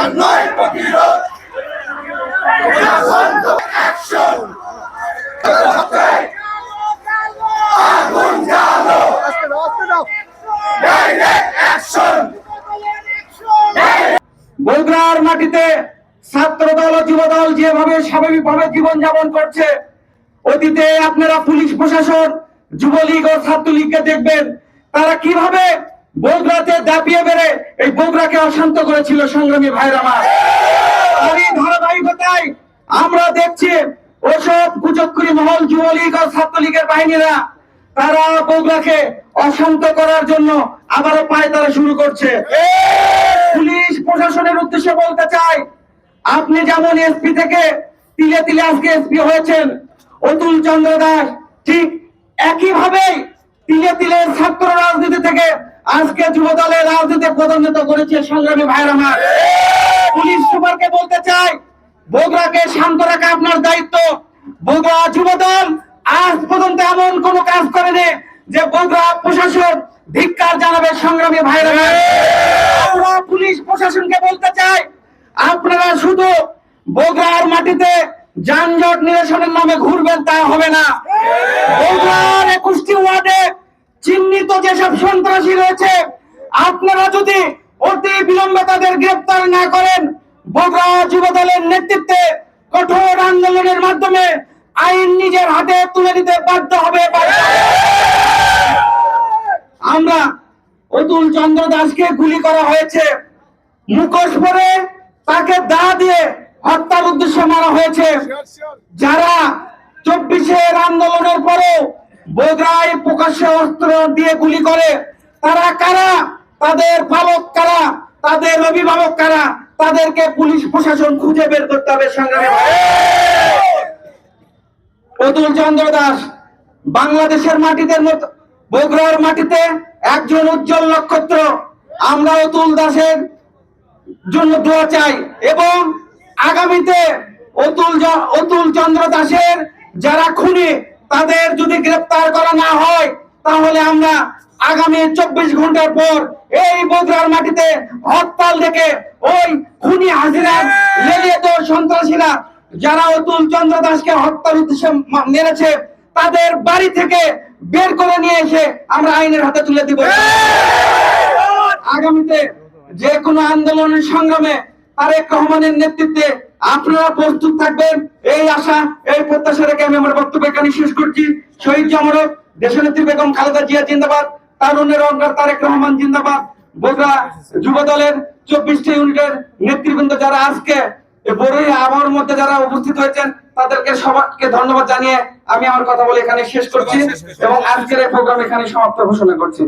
আর নয়, প্রতিরোধ। আগুন জ্বালো বগুড়ার মাটিতে ছাত্র দল ও যুব দল যেভাবে স্বাভাবিকভাবে জীবন যাপন করছে, অতীতে আপনারা পুলিশ প্রশাসন, যুবলীগ ও ছাত্রলীগকে দেখবেন, তারা কীভাবে বগুড়াতে দাপিয়ে বেড়ে এই বগুড়াকে অশান্ত করেছিল সংগ্রামী ভাইরা আমার। তারই ধারাবাহিকতায় আমরা দেখছি ওসব কুচক্রি মহল, যুবলীগ ও ছাত্রলীগের বাহিনীরা, তারা বগুড়াকে অশান্ত করার জন্য আবারও পায়তারা শুরু করছে। পুলিশ প্রশাসনের উদ্দেশ্যে বলতে চাই, আপনি যেমন এসপি থেকে তিলে তিলে আজকে এসপি হয়েছেন, অতুল চন্দ্র দাস ঠিক একইভাবে তিলে তিলে ছাত্র রাজনীতি থেকে আজকে যুব দলের রাজনীতি পদোন্নত করেছে সংগ্রামী ভাইয়ের আমার। পুলিশ সুপারকে বলতে চাই, বগুড়াকে শান্ত রাখা আপনার দায়িত্ব। বগুড়া যুব দল আজ পর্যন্ত এমন কোন কাজ করেনি যে বগুড়া প্রশাসন ধিক্কার জানাবে সংগ্রামী ভাইরা আমরা। পুলিশ প্রশাসনকে বলতে চাই, আপনারা শুধু বগুড়ার মাটিতে যানজট নিরসনের নামে ঘুরবেন তা হবে না। বগুড়ার একুশটি ওয়ার্ডে যেসব সন্ত্রাসী রয়েছে, আপনারা যদি অতি বিলম্বে তাদের গ্রেপ্তার না করেন বগুড়া যুব দলের নেতৃত্বে কঠোর আন্দোলনের মাধ্যমে আইন নিজের হাতে তুলে নিতে বাধ্য হবে আমরা অতুল চন্দ্র দাসকে গুলি করা হয়েছে। মুখোশ পরে তাকে দা দিয়ে হত্যার উদ্দেশ্যে মারা হয়েছে। যারা চব্বিশের আন্দোলনের পরে বগুড়ায় প্রকাশ্যে অস্ত্র দিয়ে গুলি করে, তারা কারা? তাদের পালক কারা? তাদের অভিভাবক কারা? তাদেরকে পুলিশ প্রশাসন খুঁজে বের করতে হবে সংগ্রামী। অতুল চন্দ্র দাস, বাংলাদেশের মাটিতে বগুড়ার মাটিতে একজন উজ্জ্বল নক্ষত্র। আমরা অতুল দাসের জন্য দোয়া চাই এবং আগামীতে অতুল অতুল চন্দ্র দাসের যারা খুনি তাদের যদি গ্রেপ্তার করা না হয়, তাহলে আমরা আগামী চব্বিশ ঘণ্টার পর এই বগুড়ার মাটিতে হরতাল ডেকে ওই খুনি হাজিরা লেলিয়ে দেওয়া সন্ত্রাসীরা, যারা অতুল চন্দ্র দাসকে হত্যার উদ্দেশ্যে মেরেছে, তাদের বাড়ি থেকে বের করে নিয়ে এসে আমরা আইনের হাতে তুলে দিব। আগামীতে যে কোনো আন্দোলনের সংগ্রামে তারেক রহমানের নেতৃত্বে আপনারা প্রস্তুত থাকবেন। এই আশা এই প্রত্যাশা রেখে আমি আমার বক্তব্য এখানে শেষ করছি। শহীদ জমরক দেশনেত্রী বেগম খালেদা জিয়া জিন্দাবাদ তারুণের অঙ্গার তারেক রহমান জিন্দাবাদ। বগুড়া যুব দলের চব্বিশটি ইউনিটের নেতৃবৃন্দ যারা আজকে বড়ই আবহাওয়ার মধ্যে যারা উপস্থিত হয়েছেন তাদেরকে সবাইকে ধন্যবাদ জানিয়ে আমি আমার কথা বলে এখানে শেষ করছি এবং আজকের এই প্রোগ্রাম এখানে সমাপ্ত ঘোষণা করছি।